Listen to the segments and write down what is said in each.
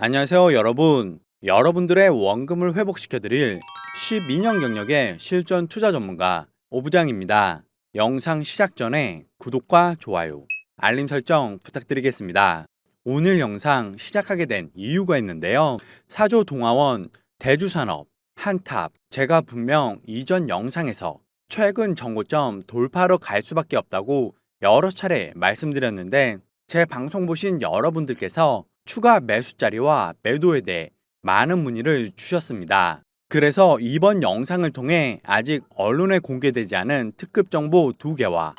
안녕하세요, 여러분. 여러분들의 원금을 회복시켜드릴 12년 경력의 실전 투자 전문가 오부장입니다. 영상 시작 전에 구독과 좋아요, 알림 설정 부탁드리겠습니다. 오늘 영상 시작하게 된 이유가 있는데요. 사조 동아원, 대주산업, 한탑. 제가 분명 이전 영상에서 최근 정고점 돌파로 갈 수밖에 없다고 여러 차례 말씀드렸는데 제 방송 보신 여러분들께서 추가 매수 자리와 매도에 대해 많은 문의를 주셨습니다. 그래서 이번 영상을 통해 아직 언론에 공개되지 않은 특급 정보 두 개와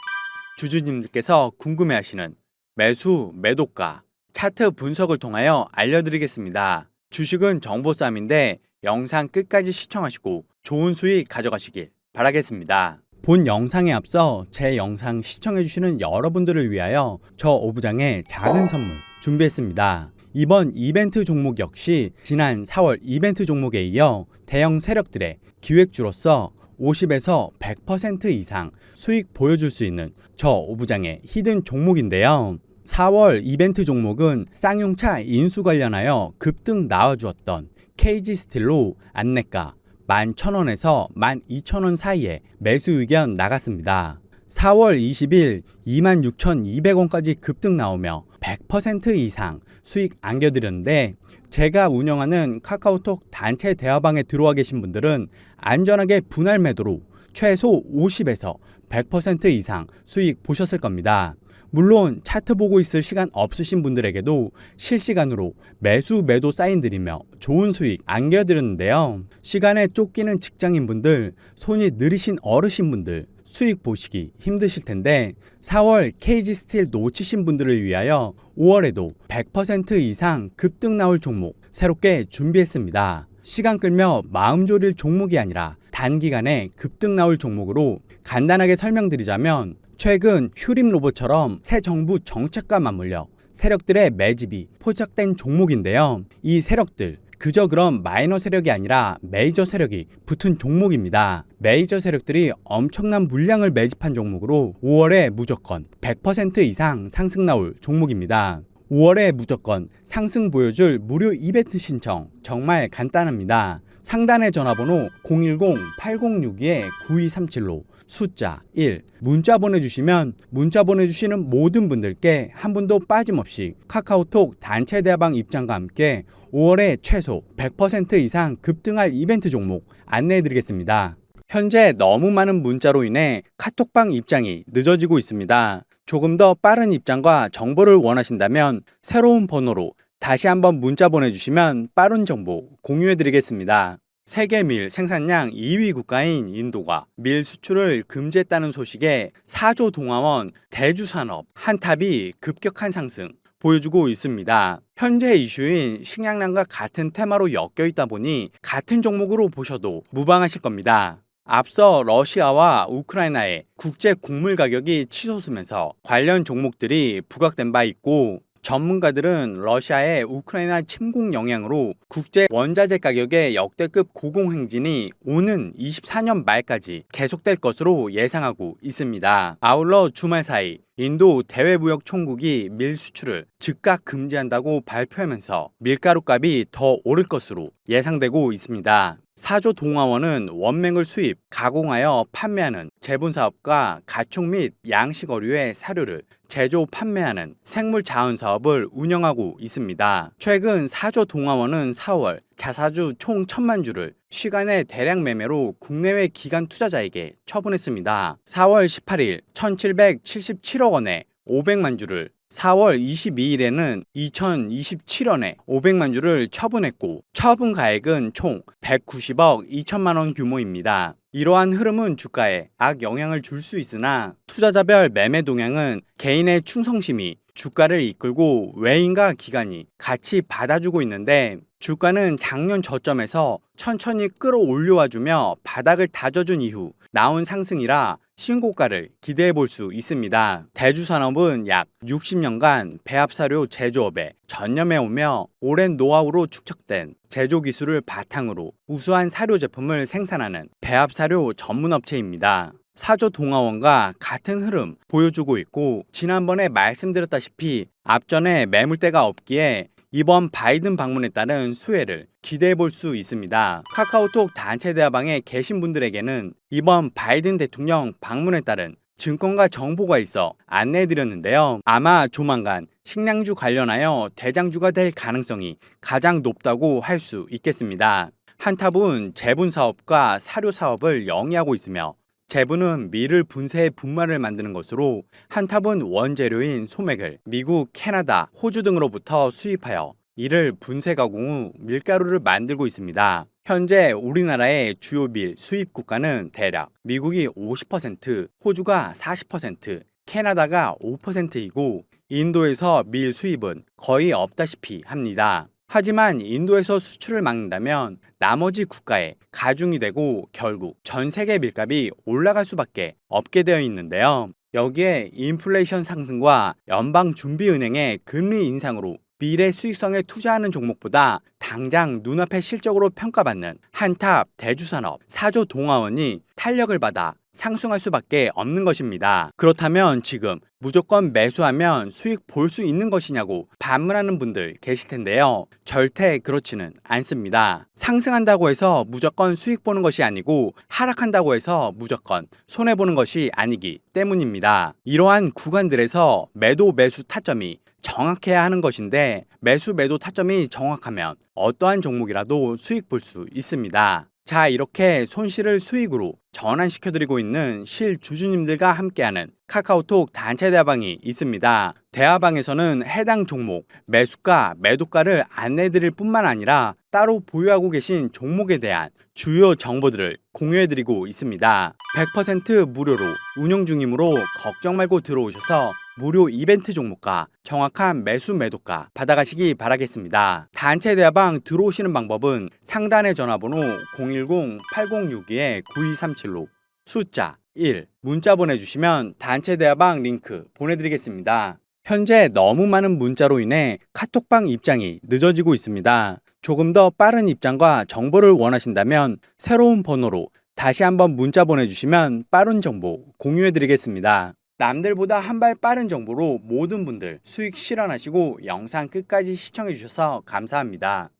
주주님들께서 궁금해하시는 매수, 매도가, 차트 분석을 통하여 알려드리겠습니다. 주식은 정보 싸움인데 영상 끝까지 시청하시고 좋은 수익 가져가시길 바라겠습니다. 본 영상에 앞서 제 영상 시청해주시는 여러분들을 위하여 저 오부장의 작은 선물 준비했습니다. 이번 이벤트 종목 역시 지난 4월 이벤트 종목에 이어 대형 세력들의 기획주로서 50에서 100% 이상 수익 보여줄 수 있는 저 오부장의 히든 종목인데요. 4월 이벤트 종목은 쌍용차 인수 관련하여 급등 나와주었던 KG 스틸로 안내가 11,000원에서 12,000원 사이에 매수 의견 나갔습니다. 4월 20일 26,200원까지 급등 나오며 100% 이상 수익 안겨드렸는데 제가 운영하는 카카오톡 단체 대화방에 들어와 계신 분들은 안전하게 분할 매도로 최소 50에서 100% 이상 수익 보셨을 겁니다. 물론 차트 보고 있을 시간 없으신 분들에게도 실시간으로 매수 매도 사인 드리며 좋은 수익 안겨드렸는데요. 시간에 쫓기는 직장인분들, 손이 느리신 어르신분들, 수익 보시기 힘드실 텐데 4월 KG 스틸 놓치신 분들을 위하여 5월에도 100% 이상 급등 나올 종목 새롭게 준비했습니다. 시간 끌며 마음 졸일 종목이 아니라 단기간에 급등 나올 종목으로 간단하게 설명드리자면 최근 휴림 로봇처럼 새 정부 정책과 맞물려 세력들의 매집이 포착된 종목인데요. 이 세력들 그저 그런 마이너 세력이 아니라 메이저 세력이 붙은 종목입니다. 메이저 세력들이 엄청난 물량을 매집한 종목으로 5월에 무조건 100% 이상 상승 나올 종목입니다. 5월에 무조건 상승 보여줄 무료 이벤트 신청 정말 간단합니다. 상단의 전화번호 010-8062-9237로 숫자 1 문자 보내주시면 문자 보내주시는 모든 분들께 한 분도 빠짐없이 카카오톡 단체 대화방 입장과 함께 5월에 최소 100% 이상 급등할 이벤트 종목 안내해 드리겠습니다. 현재 너무 많은 문자로 인해 카톡방 입장이 늦어지고 있습니다. 조금 더 빠른 입장과 정보를 원하신다면 새로운 번호로 다시 한번 문자 보내주시면 빠른 정보 공유해 드리겠습니다. 세계 밀 생산량 2위 국가인 인도가 밀 수출을 금지했다는 소식에 사조 동아원, 대주산업, 한탑이 급격한 상승 보여주고 있습니다. 현재 이슈인 식량난과 같은 테마로 엮여 있다 보니 같은 종목으로 보셔도 무방하실 겁니다. 앞서 러시아와 우크라이나의 국제 곡물 가격이 치솟으면서 관련 종목들이 부각된 바 있고 전문가들은 러시아의 우크라이나 침공 영향으로 국제 원자재 가격의 역대급 고공행진이 오는 24년 말까지 계속될 것으로 예상하고 있습니다. 아울러 주말 사이 인도 대외무역 총국이 밀 수출을 즉각 금지한다고 발표하면서 밀가루 값이 더 오를 것으로 예상되고 있습니다. 사조 동화원은 원맹을 수입, 가공하여 판매하는 제분 사업과 가축 및 양식 어류의 사료를 제조 판매하는 생물 자원 사업을 운영하고 있습니다. 최근 사조 동화원은 4월 자사주 총 1천만 주를 시간의 대량 매매로 국내외 기관 투자자에게 처분했습니다. 4월 18일 1,777억 원에 500만 주를 4월 22일에는 2027원에 500만 주를 처분했고 처분 가액은 총 190억 2천만 원 규모입니다. 이러한 흐름은 주가에 악 영향을 줄 수 있으나 투자자별 매매 동향은 개인의 충성심이 주가를 이끌고 외인과 기관이 같이 받아주고 있는데 주가는 작년 저점에서 천천히 끌어올려와주며 바닥을 다져준 이후 나온 상승이라 신고가를 기대해 볼 수 있습니다. 대주 산업은 약 60년간 배합사료 제조업에 전념해 오며 오랜 노하우로 축적된 제조 기술을 바탕으로 우수한 사료 제품을 생산하는 배합사료 전문업체입니다. 사조 동아원과 같은 흐름 보여주고 있고 지난번에 말씀드렸다시피 앞전에 매물대가 없기에 이번 바이든 방문에 따른 수혜를 기대해 볼 수 있습니다. 카카오톡 단체 대화방에 계신 분들에게는 이번 바이든 대통령 방문에 따른 증권가 정보가 있어 안내해 드렸는데요. 아마 조만간 식량주 관련하여 대장주가 될 가능성이 가장 높다고 할 수 있겠습니다. 한탑은 제분 사업과 사료 사업을 영위하고 있으며 제분은 밀을 분쇄해 분말을 만드는 것으로 한탑은 원재료인 소맥을 미국, 캐나다, 호주 등으로부터 수입하여 이를 분쇄 가공 후 밀가루를 만들고 있습니다. 현재 우리나라의 주요 밀 수입 국가는 대략 미국이 50%, 호주가 40%, 캐나다가 5%이고 인도에서 밀 수입은 거의 없다시피 합니다. 하지만 인도에서 수출을 막는다면 나머지 국가에 가중이 되고 결국 전 세계 밀값이 올라갈 수밖에 없게 되어 있는데요. 여기에 인플레이션 상승과 연방준비은행의 금리 인상으로 미래 수익성에 투자하는 종목보다 당장 눈앞의 실적으로 평가받는 한탑, 대주산업, 사조 동아원이 탄력을 받아 상승할 수밖에 없는 것입니다. 그렇다면 지금 무조건 매수하면 수익 볼 수 있는 것이냐고 반문하는 분들 계실 텐데요. 절대 그렇지는 않습니다. 상승한다고 해서 무조건 수익 보는 것이 아니고 하락한다고 해서 무조건 손해 보는 것이 아니기 때문입니다. 이러한 구간들에서 매도 매수 타점이 정확해야 하는 것인데 매수 매도 타점이 정확하면 어떠한 종목이라도 수익 볼 수 있습니다. 자, 이렇게 손실을 수익으로 전환시켜드리고 있는 실주주님들과 함께하는 카카오톡 단체 대화방이 있습니다. 대화방에서는 해당 종목 매수가, 매도가를 안내드릴 뿐만 아니라 따로 보유하고 계신 종목에 대한 주요 정보들을 공유해드리고 있습니다. 100% 무료로 운영 중이므로 걱정 말고 들어오셔서 무료 이벤트 종목과 정확한 매수 매도가 받아가시기 바라겠습니다. 단체 대화방 들어오시는 방법은 상단의 전화번호 010-8062-9237로 숫자 1 문자 보내주시면 단체 대화방 링크 보내드리겠습니다. 현재 너무 많은 문자로 인해 카톡방 입장이 늦어지고 있습니다. 조금 더 빠른 입장과 정보를 원하신다면 새로운 번호로 다시 한번 문자 보내주시면 빠른 정보 공유해드리겠습니다. 남들보다 한 발 빠른 정보로 모든 분들 수익 실현하시고 영상 끝까지 시청해주셔서 감사합니다.